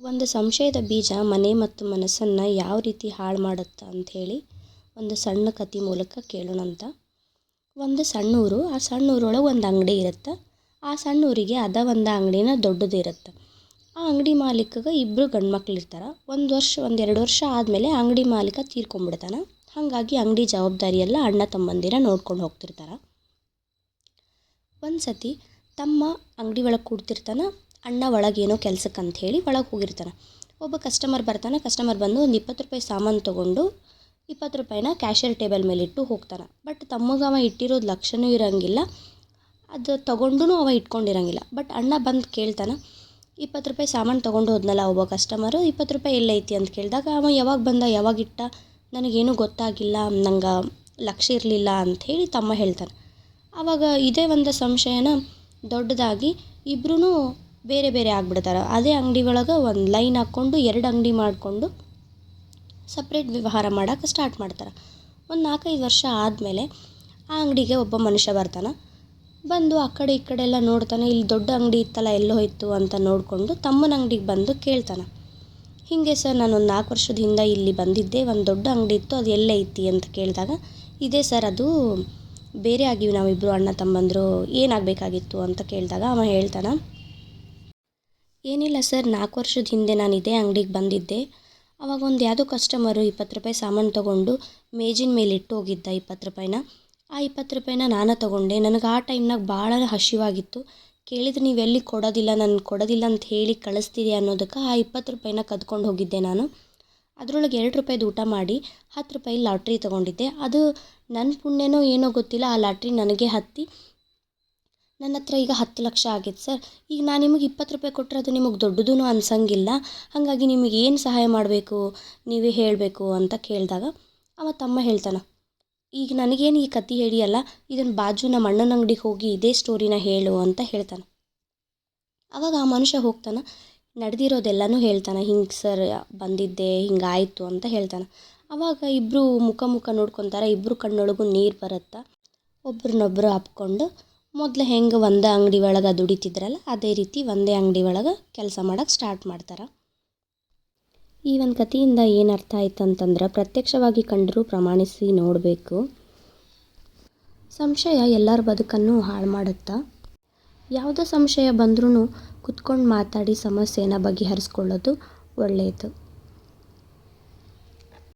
ಒಂದು ಸಂಶಯದ ಬೀಜ ಮನೆ ಮತ್ತು ಮನಸ್ಸನ್ನು ಯಾವ ರೀತಿ ಹಾಳು ಮಾಡುತ್ತೆ ಅಂಥೇಳಿ ಒಂದು ಸಣ್ಣ ಕತೆ ಮೂಲಕ ಕೇಳೋಣಂತ ಒಂದು ಸಣ್ಣ ಊರು ಆ ಸಣ್ಣ ಊರೊಳಗೆ ಒಂದು ಅಂಗಡಿ ಇರುತ್ತೆ. ಆ ಸಣ್ಣ ಊರಿಗೆ ಅದ ಒಂದು ಅಂಗಡಿನ ದೊಡ್ಡದು ಇರುತ್ತೆ. ಆ ಅಂಗಡಿ ಮಾಲೀಕಗೆ ಇಬ್ಬರು ಗಂಡು ಇರ್ತಾರೆ ಒಂದು ವರ್ಷ, ಒಂದು ಎರಡು ವರ್ಷ ಆದಮೇಲೆ ಅಂಗಡಿ ಮಾಲೀಕ ತೀರ್ಕೊಂಡ್ಬಿಡ್ತಾನೆ ಹಾಗಾಗಿ ಅಂಗಡಿ ಜವಾಬ್ದಾರಿ ಎಲ್ಲ ಅಣ್ಣ ತಮ್ಮಂದಿರ ನೋಡ್ಕೊಂಡು ಹೋಗ್ತಿರ್ತಾರೆ. ಒಂದು ಸತಿ ತಮ್ಮ ಅಂಗಡಿ ಒಳಗೆ ಕೂಡ್ತಿರ್ತಾನೆ. ಅಣ್ಣ ಒಳಗೇನೋ ಕೆಲ್ಸಕ್ಕೆ ಅಂತ ಹೇಳಿ ಒಳಗೆ ಹೋಗಿರ್ತಾನೆ. ಒಬ್ಬ ಕಸ್ಟಮರ್ ಬರ್ತಾನೆ ಕಸ್ಟಮರ್ ಬಂದು ಒಂದು ಇಪ್ಪತ್ತು ರೂಪಾಯಿ ಸಾಮಾನು ತೊಗೊಂಡು ಇಪ್ಪತ್ತು ರೂಪಾಯಿನ ಕ್ಯಾಶಿಯರ್ ಟೇಬಲ್ ಮೇಲೆ ಇಟ್ಟು ಹೋಗ್ತಾನೆ. ಬಟ್ ತಮಗೆ ಅವ ಇಟ್ಟಿರೋದು ಲಕ್ಷನೂ ಇರೋಂಗಿಲ್ಲ, ಅದು ತೊಗೊಂಡು ಅವ ಇಟ್ಕೊಂಡಿರಂಗಿಲ್ಲ. ಬಟ್ ಅಣ್ಣ ಬಂದು ಕೇಳ್ತಾನೆ, ಇಪ್ಪತ್ತು ರೂಪಾಯಿ ಸಾಮಾನು ತೊಗೊಂಡು ಹೋದ್ನಲ್ಲ ಒಬ್ಬ ಕಸ್ಟಮರು ಇಪ್ಪತ್ತು ರೂಪಾಯಿ ಎಲ್ಲೈತಿ ಅಂತ ಕೇಳಿದಾಗ ಅವ ಯಾವಾಗ ಬಂದ, ಯಾವಾಗ ಇಟ್ಟ, ನನಗೇನು ಗೊತ್ತಾಗಿಲ್ಲ, ನಂಗೆ ಲಕ್ಷ ಇರಲಿಲ್ಲ ಅಂಥೇಳಿ ತಮ್ಮ ಹೇಳ್ತಾನೆ. ಆವಾಗ ಇದೇ ಒಂದು ಸಂಶಯನ ದೊಡ್ಡದಾಗಿ ಇಬ್ಬರೂ ಬೇರೆ ಬೇರೆ ಆಗ್ಬಿಡ್ತಾರೆ. ಅದೇ ಅಂಗಡಿ ಒಳಗೆ ಒಂದು ಲೈನ್ ಹಾಕ್ಕೊಂಡು ಎರಡು ಅಂಗಡಿ ಮಾಡಿಕೊಂಡು ಸಪ್ರೇಟ್ ವ್ಯವಹಾರ ಮಾಡೋಕೆ ಸ್ಟಾರ್ಟ್ ಮಾಡ್ತಾರೆ. ಒಂದು ನಾಲ್ಕೈದು ವರ್ಷ ಆದಮೇಲೆ ಆ ಅಂಗಡಿಗೆ ಒಬ್ಬ ಮನುಷ್ಯ ಬರ್ತಾನೆ. ಬಂದು ಆ ಕಡೆ ಈ ಕಡೆ ಎಲ್ಲ ನೋಡ್ತಾನೆ. ಇಲ್ಲಿ ದೊಡ್ಡ ಅಂಗಡಿ ಇತ್ತಲ್ಲ, ಎಲ್ಲೋ ಹೋಯ್ತು ಅಂತ ನೋಡಿಕೊಂಡು ತಮ್ಮನ ಅಂಗಡಿಗೆ ಬಂದು ಕೇಳ್ತಾನೆ. ಹೀಗೆ ಸರ್, ನಾನು ಒಂದು ನಾಲ್ಕು ವರ್ಷದ ಹಿಂದೆ ಇಲ್ಲಿ ಬಂದಿದ್ದೆ. ಒಂದು ದೊಡ್ಡ ಅಂಗಡಿ ಇತ್ತು, ಅದು ಎಲ್ಲೇ ಐತಿ? ಅಂತ ಕೇಳಿದಾಗ, ಇದೇ ಸರ್, ಅದು ಬೇರೆ ಆಗಿವಿ. ನಾವಿಬ್ಬರು ಅಣ್ಣ ತಮ್ಮಂದರು ಏನಾಗಬೇಕಾಗಿತ್ತು? ಅಂತ ಕೇಳಿದಾಗ, ಅವ ಹೇಳ್ತಾನೆ ಏನಿಲ್ಲ ಸರ್, ನಾಲ್ಕು ವರ್ಷದ ಹಿಂದೆ ನಾನು ಇದೇ ಅಂಗಡಿಗೆ ಬಂದಿದ್ದೆ. ಅವಾಗ ಒಂದು ಯಾವುದೋ ಕಸ್ಟಮರು ಇಪ್ಪತ್ತು ರೂಪಾಯಿ ಸಾಮಾನು ತೊಗೊಂಡು ಮೇಜಿನ ಮೇಲೆ ಇಟ್ಟು ಹೋಗಿದ್ದ ಇಪ್ಪತ್ತು ರೂಪಾಯಿನ. ಆ ಇಪ್ಪತ್ತು ರೂಪಾಯಿನ ನಾನು ತೊಗೊಂಡೆ. ನನಗೆ ಆ ಟೈಮ್ನಾಗ ಭಾಳ ಹಸಿವಾಗಿತ್ತು. ಕೇಳಿದ್ರೆ ನೀವು ಎಲ್ಲಿ ಕೊಡೋದಿಲ್ಲ, ನಾನು ಕೊಡೋದಿಲ್ಲ ಅಂತ ಹೇಳಿ ಕಳಿಸ್ತೀರಿ ಅನ್ನೋದಕ್ಕೆ ಆ ಇಪ್ಪತ್ತು ರೂಪಾಯಿನ ಕದ್ಕೊಂಡು ಹೋಗಿದ್ದೆ ನಾನು. ಅದರೊಳಗೆ ಎರಡು ರೂಪಾಯಿದು ಊಟ ಮಾಡಿ ಹತ್ತು ರೂಪಾಯಿ ಲಾಟ್ರಿ ತೊಗೊಂಡಿದ್ದೆ. ಅದು ನನ್ನ ಪುಣ್ಯನೋ ಏನೋ ಗೊತ್ತಿಲ್ಲ, ಆ ಲಾಟ್ರಿ ನನಗೆ ಹತ್ತಿ ನನ್ನ ಹತ್ರ ಈಗ ಹತ್ತು ಲಕ್ಷ ಆಗೈತೆ ಸರ್. ಈಗ ನಾನು ನಿಮಗೆ ಇಪ್ಪತ್ತು ರೂಪಾಯಿ ಕೊಟ್ಟರೆ ಅದು ನಿಮಗೆ ದೊಡ್ಡದೂ ಅನ್ಸಂಗಿಲ್ಲ. ಹಾಗಾಗಿ ನಿಮಗೆ ಏನು ಸಹಾಯ ಮಾಡಬೇಕು, ನೀವೇ ಹೇಳಬೇಕು ಅಂತ ಕೇಳಿದಾಗ ಅವ ತಮ್ಮ ಹೇಳ್ತಾನೆ, ಈಗ ನನಗೇನು ಈ ಕತೆ ಹೇಳಿಯಲ್ಲ ಇದನ್ನು ಬಾಜು ನಮ್ಮ ಅಣ್ಣನ ಅಂಗಡಿಗೆ ಹೋಗಿ ಇದೇ ಸ್ಟೋರಿನ ಹೇಳು ಅಂತ ಹೇಳ್ತಾನೆ. ಅವಾಗ ಆ ಮನುಷ್ಯ ಹೋಗ್ತಾನೆ, ನಡೆದಿರೋದೆಲ್ಲನೂ ಹೇಳ್ತಾನೆ, ಹಿಂಗೆ ಸರ್, ಬಂದಿದ್ದೆ ಹಿಂಗಾಯಿತು ಅಂತ ಹೇಳ್ತಾನೆ. ಅವಾಗ ಇಬ್ಬರು ಮುಖ ಮುಖ ನೋಡ್ಕೊತಾರೆ ಇಬ್ಬರು ಕಣ್ಣೊಳಗೂ ನೀರು ಬರುತ್ತಾ. ಒಬ್ರನ್ನೊಬ್ರು ಅಪ್ಕೊಂಡು ಮೊದಲು ಹೆಂಗೆ ಒಂದೇ ಅಂಗಡಿ ಒಳಗೆ ದುಡಿತಿದ್ರಲ್ಲ, ಅದೇ ರೀತಿ ಒಂದೇ ಅಂಗಡಿ ಒಳಗೆ ಕೆಲಸ ಮಾಡೋಕೆ ಸ್ಟಾರ್ಟ್ ಮಾಡ್ತಾರೆ. ಈ ಒಂದು ಕಥೆಯಿಂದ ಏನು ಅರ್ಥ ಆಯ್ತು ಅಂತಂದ್ರೆ ಪ್ರತ್ಯಕ್ಷವಾಗಿ ಕಂಡರೂ ಪ್ರಮಾಣಿಸಿ ನೋಡಬೇಕು. ಸಂಶಯ ಎಲ್ಲರ ಬದುಕನ್ನು ಹಾಳು ಮಾಡುತ್ತಾ? ಯಾವುದೇ ಸಂಶಯ ಬಂದ್ರೂ ಕುತ್ಕೊಂಡು ಮಾತಾಡಿ ಸಮಸ್ಯೆನ ಬಗೆಹರಿಸ್ಕೊಳ್ಳೋದು ಒಳ್ಳೆಯದು